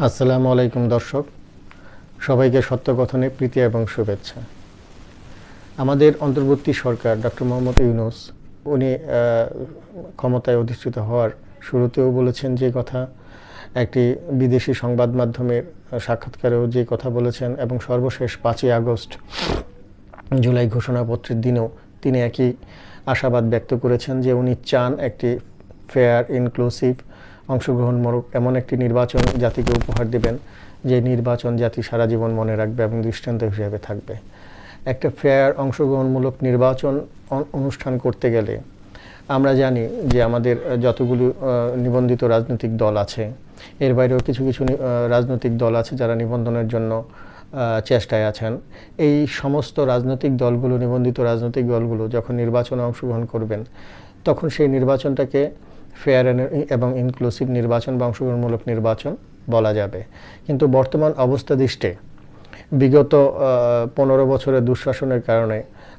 আসসালামু আলাইকুম দর্শক। সবাইকে সত্য সত্যকথনে প্রীতি এবং শুভেচ্ছা। আমাদের অন্তর্বর্তী সরকার ডক্টর মোহাম্মদ ইউনুস, উনি ক্ষমতায় অধিষ্ঠিত হওয়ার শুরুতেও বলেছেন যে কথা, একটি বিদেশি সংবাদ মাধ্যমের সাক্ষাৎকারেও যে কথা বলেছেন এবং সর্বশেষ পাঁচই আগস্ট জুলাই ঘোষণাপত্রের দিনেও তিনি একই আশাবাদ ব্যক্ত করেছেন যে উনি চান একটি ফেয়ার ইনক্লুসিভ অংশগ্রহণমূলক এমন একটি নির্বাচন জাতিকে উপহার দেবেন, যে নির্বাচন জাতি সারা জীবন মনে রাখবে এবং দৃষ্টান্ত হিসেবে থাকবে। একটা ফেয়ার অংশগ্রহণমূলক নির্বাচন অনুষ্ঠান করতে গেলে আমরা জানি যে আমাদের যতগুলো নিবন্ধিত রাজনৈতিক দল আছে, এর বাইরেও কিছু কিছু রাজনৈতিক দল আছে যারা নিবন্ধনের জন্য চেষ্টায় আছেন। এই সমস্ত রাজনৈতিক দলগুলো, নিবন্ধিত রাজনৈতিক দলগুলো যখন নির্বাচনে অংশগ্রহণ করবেন, তখন সেই নির্বাচনটাকে ফেয়ার এবং ইনক্লুসিভ নির্বাচন বা অংশগ্রহণমূলক নির্বাচন বলা যাবে। কিন্তু বর্তমান অবস্থা দৃষ্টে বিগত পনেরো বছরের দুঃশাসনের কারণে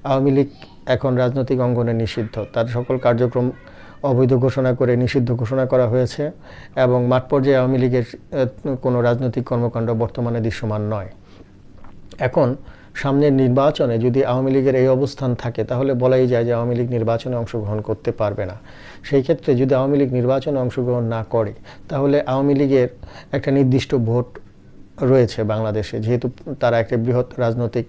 আওয়ামী লীগ এখন রাজনৈতিক অঙ্গনে নিষিদ্ধ। তার সকল কার্যক্রম অবৈধ ঘোষণা করে নিষিদ্ধ ঘোষণা করা হয়েছে এবং মাঠ পর্যায়ে আওয়ামী লীগের কোনো রাজনৈতিক কর্মকাণ্ড বর্তমানে দৃশ্যমান নয়। এখন সামনের নির্বাচনে যদি আওয়ামী লীগের এই অবস্থান থাকে, তাহলে বলাই যায় যে আওয়ামী লীগ নির্বাচনে অংশগ্রহণ করতে পারবে না। সেই ক্ষেত্রে যদি আওয়ামী লীগ নির্বাচনে অংশগ্রহণ না করে, তাহলে আওয়ামী লীগের একটা নির্দিষ্ট ভোট রয়েছে বাংলাদেশে, যেহেতু তারা একটা বৃহৎ রাজনৈতিক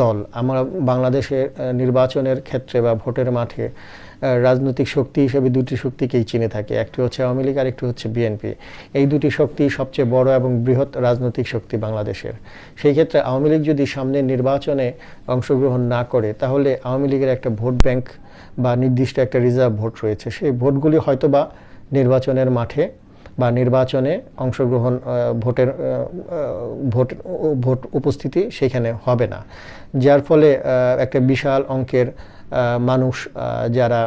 দল। আমরা বাংলাদেশের নির্বাচনের ক্ষেত্রে বা ভোটের মাঠে রাজনৈতিক শক্তি হিসেবে দুটি শক্তিকেই চিনে থাকে। একটি হচ্ছে আওয়ামী লীগ আর একটি হচ্ছে বিএনপি। এই দুটি শক্তি সবচেয়ে বড় এবং বৃহৎ রাজনৈতিক শক্তি বাংলাদেশের। সেই ক্ষেত্রে আওয়ামী লীগ যদি সামনের নির্বাচনে অংশগ্রহণ না করে, তাহলে আওয়ামী লীগের একটা ভোট ব্যাংক বা নির্দিষ্ট একটা রিজার্ভ ভোট রয়েছে। সেই ভোটগুলি হয়তো বা নির্বাচনের মাঠে বা নির্বাচনে অংশগ্রহণ ভোটের ভোট ভোট উপস্থিতি সেখানে হবে না। যার ফলে একটা বিশাল অঙ্কের মানুষ যারা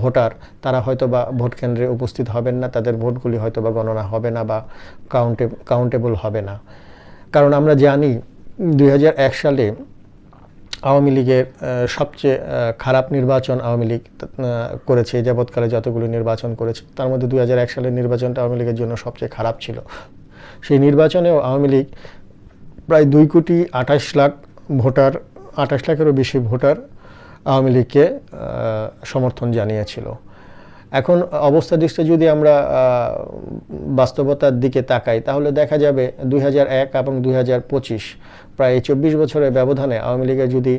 ভোটার, তারা হয়তো বা ভোট কেন্দ্রে উপস্থিত হবেন না, তাদের ভোটগুলি হয়তো বা গণনা হবে না বা কাউন্টে কাউন্টেবল হবে না। কারণ আমরা জানি, দুই হাজার এক সালে আওয়ামী লীগের সবচেয়ে খারাপ নির্বাচন আওয়ামী লীগ করেছে যাবৎকালে যতগুলো নির্বাচন করেছে, তার মধ্যে দু হাজার এক সালের নির্বাচনটা আওয়ামী লীগের জন্য সবচেয়ে খারাপ ছিল। সেই নির্বাচনেও আওয়ামী লীগ প্রায় দুই কোটি আঠাশ লাখ ভোটার, আঠাশ লাখেরও বেশি ভোটার আওয়ামী লীগকে সমর্থন জানিয়েছিল। এখন অবস্থা দৃষ্টি যদি আমরা বাস্তবতার দিকে তাকাই, তাহলে দেখা যাবে দুই এবং দুই হাজার পঁচিশ প্রায় চব্বিশ বছরের ব্যবধানে আওয়ামী লীগের যদি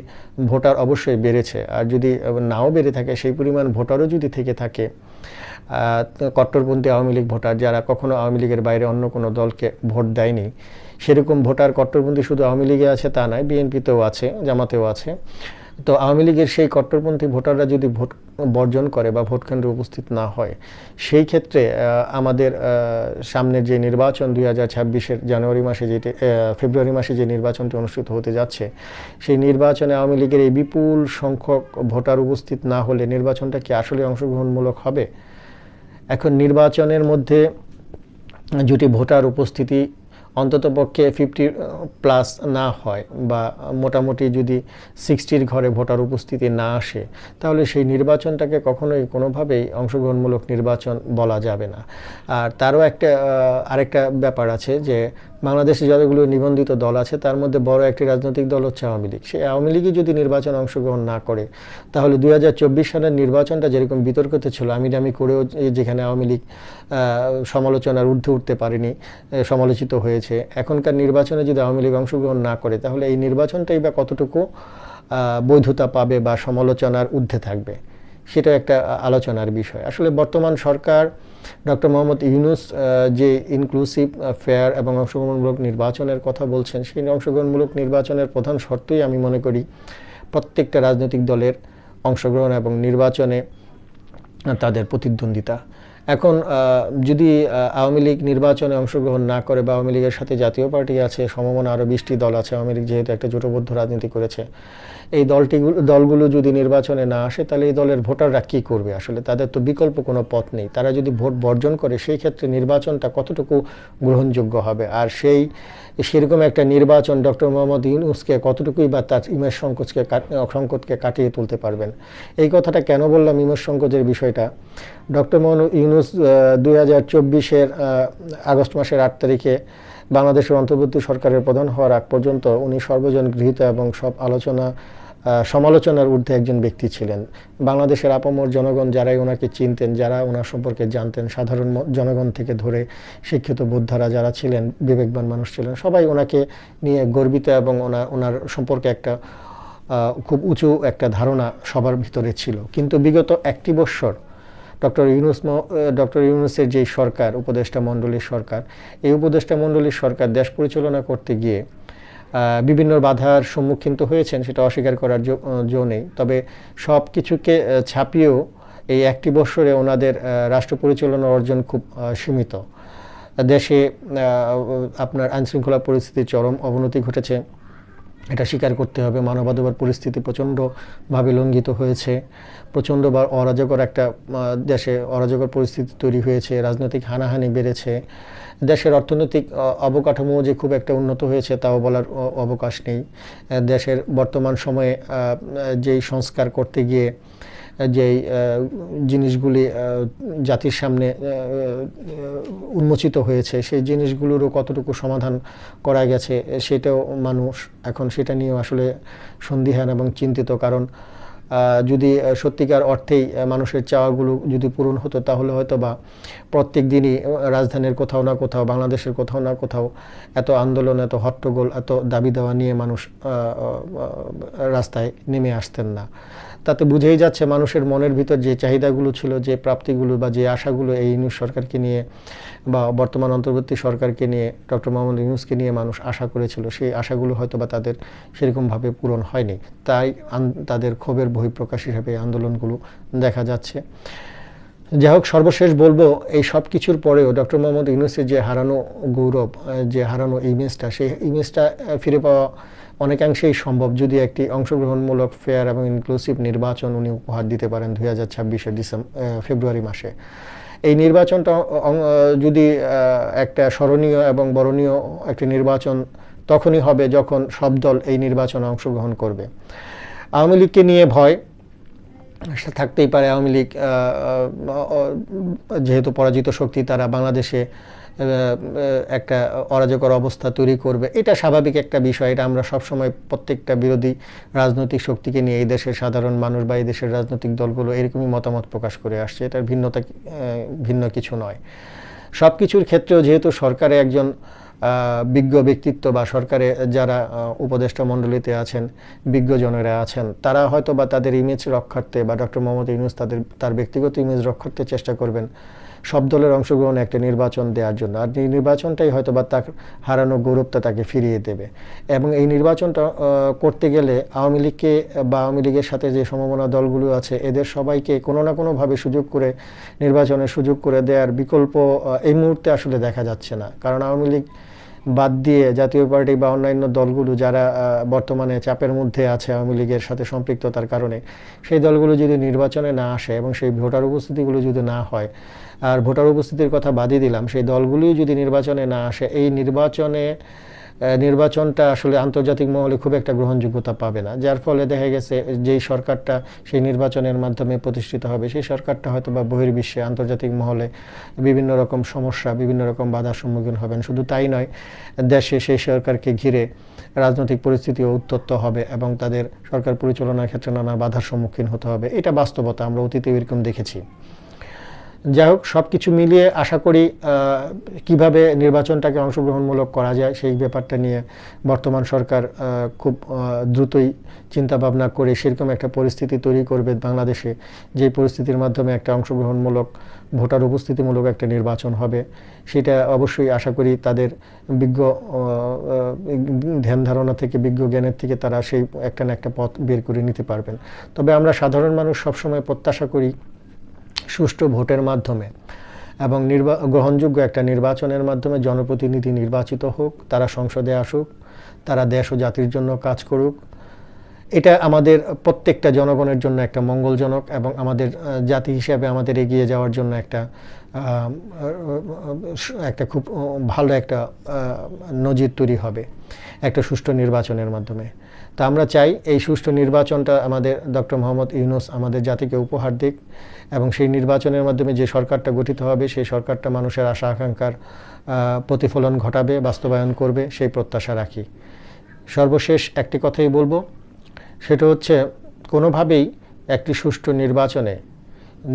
ভোটার অবশ্যই বেড়েছে, আর যদি নাও বেড়ে থাকে, সেই পরিমাণ ভোটারও যদি থেকে থাকে কট্টরপন্থী আওয়ামী লীগ ভোটার যারা কখনো আওয়ামী লীগের বাইরে অন্য কোনো দলকে ভোট দেয়নি, সেরকম ভোটার কট্টরপন্থী শুধু আওয়ামী লীগে আছে তা নয়, বিএনপিতেও আছে, জামাতেও আছে। তো আওয়ামী লীগের সেই কট্টরপন্থী ভোটাররা যদি ভোট বর্জন করে বা ভোট কেন্দ্রে উপস্থিত না হয়, সেই ক্ষেত্রে আমাদের সামনের যে নির্বাচন দুই হাজার ছাব্বিশের জানুয়ারি মাসে যেটি ফেব্রুয়ারি মাসে যে নির্বাচনটি অনুষ্ঠিত হতে যাচ্ছে, সেই নির্বাচনে আওয়ামী লীগের এই বিপুল সংখ্যক ভোটার উপস্থিত না হলে নির্বাচনটা কি আসলে অংশগ্রহণমূলক হবে? এখন নির্বাচনের মধ্যে যদি ভোটার উপস্থিতি অন্ততপক্ষে ফিফটি প্লাস না হয় বা মোটামুটি যদি সিক্সটির ঘরে ভোটার উপস্থিতি না আসে, তাহলে সেই নির্বাচনটাকে কখনোই কোনোভাবেই অংশগ্রহণমূলক নির্বাচন বলা যাবে না। আর তারও একটা আরেকটা ব্যাপার আছে যে বাংলাদেশে যতগুলো নিবন্ধিত দল আছে, তার মধ্যে বড় একটি রাজনৈতিক দল হচ্ছে আওয়ামী লীগ। সেই আওয়ামী লীগই যদি নির্বাচন অংশগ্রহণ না করে, তাহলে দু হাজার চব্বিশ সালের নির্বাচনটা যেরকম বিতর্কিত ছিল আমি দামি করেও যেখানে আওয়ামী লীগ সমালোচনার ঊর্ধ্বে উঠতে পারেনি সমালোচিত হয়েছে। এখনকার নির্বাচনে যদি আওয়ামী লীগ অংশগ্রহণ না করে, তাহলে এই নির্বাচনটাই বা কতটুকু বৈধতা পাবে বা সমালোচনার ঊর্ধ্বে থাকবে? সেটা একটা আলোচনার বিষয়। আসলে বর্তমান সরকার ডক্টর মোহাম্মদ ইউনুস যে ইনক্লুসিভ ফেয়ার এবং অংশগ্রহণমূলক নির্বাচনের কথা বলছেন, সেই অংশগ্রহণমূলক নির্বাচনের প্রধান শর্তই আমি মনে করি প্রত্যেকটা রাজনৈতিক দলের অংশগ্রহণ এবং নির্বাচনে তাদের প্রতিদ্বন্দ্বিতা। এখন যদি আওয়ামী লীগ নির্বাচনে অংশগ্রহণ না করে বা আওয়ামী লীগের সাথে জাতীয় পার্টি আছে, সমমনা আরও বিশটি দল আছে, আওয়ামী লীগ যেহেতু একটা জোটবদ্ধ রাজনীতি করেছে এই দলটি, দলগুলো যদি নির্বাচনে না আসে, তাহলে এই দলের ভোটাররা কী করবে? আসলে তাদের তো বিকল্প কোনো পথ নেই। তারা যদি ভোট বর্জন করে, সেই ক্ষেত্রে নির্বাচনটা কতটুকু গ্রহণযোগ্য হবে? আর সেই, সেরকম একটা নির্বাচন ডক্টর মোহাম্মদ ইউনুসকে কতটুকুই বা তার ইমেজ সংকোচকে সংকটকে কাটিয়ে তুলতে পারবেন? এই কথাটা কেন বললাম ইমেজ সংকোচের বিষয়টা? ডক্টর মোহাম্মদ ইউনুস দুই হাজার চব্বিশের আগস্ট মাসের আট তারিখে বাংলাদেশের অন্তর্বর্তী সরকারের প্রধান হওয়ার আগ পর্যন্ত উনি সর্বজন গৃহীত এবং সব আলোচনা সমালোচনার ঊর্ধ্বে একজন ব্যক্তি ছিলেন। বাংলাদেশের আপামর জনগণ যারাই ওনাকে চিনতেন, যারা ওনার সম্পর্কে জানতেন, সাধারণ জনগণ থেকে ধরে শিক্ষিত বোদ্ধারা যারা ছিলেন, বিবেকবান মানুষ ছিলেন, সবাই ওনাকে নিয়ে গর্বিত এবং ওনার ওনার সম্পর্কে একটা খুব উঁচু একটা ধারণা সবার ভিতরে ছিল। কিন্তু বিগত একটি বৎসর ডক্টর ইউনুস ডক্টর ইউনুসের যেই সরকার, উপদেষ্টা মণ্ডলীর সরকার, এই উপদেষ্টা মণ্ডলীর সরকার দেশ পরিচালনা করতে গিয়ে বিভিন্ন বাধার সম্মুখীন তো হয়েছেন, সেটা অস্বীকার করার জো নেই। তবে সব কিছুকে ছাপিয়েও এই একটি বছরে ওনাদের রাষ্ট্র পরিচালনা অর্জন খুব সীমিত। দেশে আপনার আইনশৃঙ্খলা পরিস্থিতির চরম অবনতি ঘটেছে। এটা স্বীকার করতে হবে। মানবাধিকার পরিস্থিতি প্রচণ্ডভাবে লঙ্ঘিত হয়েছে। প্রচণ্ড বা অরাজকর একটা দেশে অরাজকর পরিস্থিতি তৈরি হয়েছে। রাজনৈতিক হানাহানি বেড়েছে। দেশের অর্থনৈতিক অবকাঠামো যে খুব একটা উন্নত হয়েছে তাও বলার অবকাশ নেই। দেশের বর্তমান সময়ে যেই সংস্কার করতে গিয়ে যেই জিনিসগুলি জাতির সামনে উন্মোচিত হয়েছে, সেই জিনিসগুলোরও কতটুকু সমাধান করা গেছে, সেটাও মানুষ এখন সেটা নিয়েও আসলে সন্দিহান এবং চিন্তিত। কারণ যদি সত্যিকার অর্থেই মানুষের চাওয়াগুলো যদি পূরণ হতো, তাহলে হয়তো বা প্রত্যেক দিনই রাজধানীর কোথাও না কোথাও, বাংলাদেশের কোথাও না কোথাও এত আন্দোলন, এত হট্টগোল, এত দাবি দেওয়া নিয়ে মানুষ রাস্তায় নেমে আসতেন না। তাতে বুঝেই যাচ্ছে মানুষের মনের ভিতর যে চাহিদাগুলো ছিল, যে প্রাপ্তিগুলো বা যে আশাগুলো এই ইউনুস সরকারকে নিয়ে বা বর্তমান অন্তর্বর্তী সরকারকে নিয়ে, ডক্টর মোহাম্মদ ইউনুসকে নিয়ে মানুষ আশা করেছিল। সেই আশাগুলো হয়তো বা তাদের সেরকমভাবে পূরণ হয়নি। তাই তাদের ক্ষোভের বহিঃপ্রকাশ হিসেবে আন্দোলনগুলো দেখা যাচ্ছে। যাই হোক, সর্বশেষ বলব, এই সব কিছুর পরেও ডক্টর মোহাম্মদ ইউনুসের যে হারানো গৌরব, যে হারানো ইমেজটা সেই ইমেজটা ফিরে পাওয়া অনেকাংশেই সম্ভব যদি একটি অংশগ্রহণমূলক, ফেয়ার এবং ইনক্লুসিভ নির্বাচন উনি উপহার দিতে পারেন দুই হাজার ছাব্বিশে ডিসেম্বর ফেব্রুয়ারি মাসে। এই নির্বাচনটা যদি একটা স্মরণীয় এবং বরণীয় একটি নির্বাচন তখনই হবে যখন সব দল এই নির্বাচনে অংশগ্রহণ করবে। আওয়ামী লীগকে নিয়ে ভয় থাকতেই পারে। আওয়ামী লীগ যেহেতু পরাজিত শক্তি, তারা বাংলাদেশে একটা অরাজকর অবস্থা তৈরি করবে। এটা স্বাভাবিক একটা বিষয়, এটা আমরা সবসময় প্রত্যেকটা বিরোধী রাজনৈতিক শক্তিকে নিয়ে এই দেশের সাধারণ মানুষ বা এই দেশের রাজনৈতিক দলগুলো এরকমই মতামত প্রকাশ করে আসছে। এটার ভিন্নতা ভিন্ন কিছু নয়। সব কিছুর ক্ষেত্রেও যেহেতু সরকারে একজন বিজ্ঞ ব্যক্তিত্ব বা সরকারে যারা উপদেষ্টা মণ্ডলীতে আছেন, বিজ্ঞজনেরা আছেন, তারা হয়তো বা তাদের ইমেজ রক্ষার্থে বা ডক্টর মোহাম্মদ ইউনুস তাদের, তার ব্যক্তিগত ইমেজ রক্ষার্থে চেষ্টা করবেন। সব দলের অংশগ্রহণে একটা নির্বাচন দেওয়ার জন্য। আর এই নির্বাচনটাই হয়তো বা তার হারানো গৌরবটা তাকে ফিরিয়ে দেবে। এবং এই নির্বাচনটা করতে গেলে আওয়ামী লীগকে বা আওয়ামী লীগের সাথে যে সম্ভাবনা দলগুলো আছে, এদের সবাইকে কোনো না কোনোভাবে সুযোগ করে, নির্বাচনের সুযোগ করে দেওয়ার বিকল্প এই মুহূর্তে আসলে দেখা যাচ্ছে না। কারণ আওয়ামী লীগ বাদ দিয়ে জাতীয় পার্টি বা অন্যান্য দলগুলো যারা বর্তমানে চাপের মধ্যে আছে আওয়ামী লীগের সাথে সম্পৃক্ততার কারণে, সেই দলগুলো যদি নির্বাচনে না আসে এবং সেই ভোটার উপস্থিতিগুলো যদি না হয়, আর ভোটার উপস্থিতির কথা বাদই দিলাম, সেই দলগুলিও যদি নির্বাচনে না আসে, এই নির্বাচনে নির্বাচনটা আসলে আন্তর্জাতিক মহলে খুব একটা গ্রহণযোগ্যতা পাবে না। যার ফলে দেখা গেছে, যেই সরকারটা সেই নির্বাচনের মাধ্যমে প্রতিষ্ঠিত হবে, সেই সরকারটা হয়তো বা বহির্বিশ্বে আন্তর্জাতিক মহলে বিভিন্ন রকম সমস্যা, বিভিন্ন রকম বাধার সম্মুখীন হবেন। শুধু তাই নয়, দেশে সেই সরকারকে ঘিরে রাজনৈতিক পরিস্থিতিও উত্তপ্ত হবে এবং তাদের সরকার পরিচালনার ক্ষেত্রে নানা বাধার সম্মুখীন হতে হবে। এটা বাস্তবতা আমরা অতীতে এরকম দেখেছি। যাই হোক সব কিছু মিলিয়ে আশা করি কীভাবে নির্বাচনটাকে অংশগ্রহণমূলক করা যায় সেই ব্যাপারটা নিয়ে বর্তমান সরকার খুব দ্রুতই চিন্তা ভাবনা করে সেরকম একটা পরিস্থিতি তৈরি করবে বাংলাদেশে, যে পরিস্থিতির মাধ্যমে একটা অংশগ্রহণমূলক, ভোটার উপস্থিতিমূলক একটা নির্বাচন হবে। সেটা অবশ্যই আশা করি তাদের বিজ্ঞ ধ্যান ধারণা থেকে, বিজ্ঞ জ্ঞানের থেকে তারা সেই একটা না একটা পথ বের করে নিতে পারবেন। তবে আমরা সাধারণ মানুষ সবসময় প্রত্যাশা করি সুষ্ঠু ভোটের মাধ্যমে এবং নির্বা, গ্রহণযোগ্য একটা নির্বাচনের মাধ্যমে জনপ্রতিনিধি নির্বাচিত হোক, তারা সংসদে আসুক, তারা দেশ ও জাতির জন্য কাজ করুক এটা আমাদের প্রত্যেকটা জনগণের জন্য একটা মঙ্গলজনক এবং আমাদের জাতি হিসাবে আমাদের এগিয়ে যাওয়ার জন্য একটা একটা খুব ভালো একটা নজির তৈরি হবে একটা সুষ্ঠু নির্বাচনের মাধ্যমে। তা আমরা চাই এই সুষ্ঠু নির্বাচনটা আমাদের ডক্টর মোহাম্মদ ইউনুস আমাদের জাতিকে উপহার দিক এবং সেই নির্বাচনের মাধ্যমে যে সরকারটা গঠিত হবে, সেই সরকারটা মানুষের আশা আকাঙ্ক্ষার প্রতিফলন ঘটাবে, বাস্তবায়ন করবে, সেই প্রত্যাশা রাখি। সর্বশেষ একটি কথাই বলব সেটা হচ্ছে কোনোভাবেই একটি সুষ্ঠু নির্বাচনে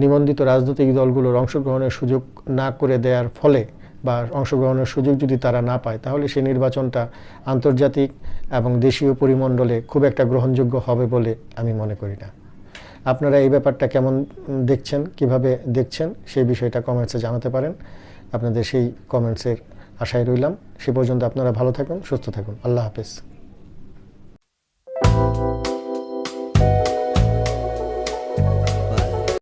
নিবন্ধিত রাজনৈতিক দলগুলোর অংশগ্রহণের সুযোগ না করে দেওয়ার ফলে বা অংশগ্রহণের সুযোগ যদি তারা না পায়, তাহলে সেই নির্বাচনটা আন্তর্জাতিক এবং দেশীয় পরিমণ্ডলে খুব একটা গ্রহণযোগ্য হবে বলে আমি মনে করি না। আপনারা এই ব্যাপারটা কেমন দেখছেন, কীভাবে দেখছেন সেই বিষয়টা কমেন্টসে জানাতে পারেন। আপনাদের সেই কমেন্টসের আশায় রইলাম। সে পর্যন্ত আপনারা ভালো থাকুন, সুস্থ থাকুন। আল্লাহ হাফেজ।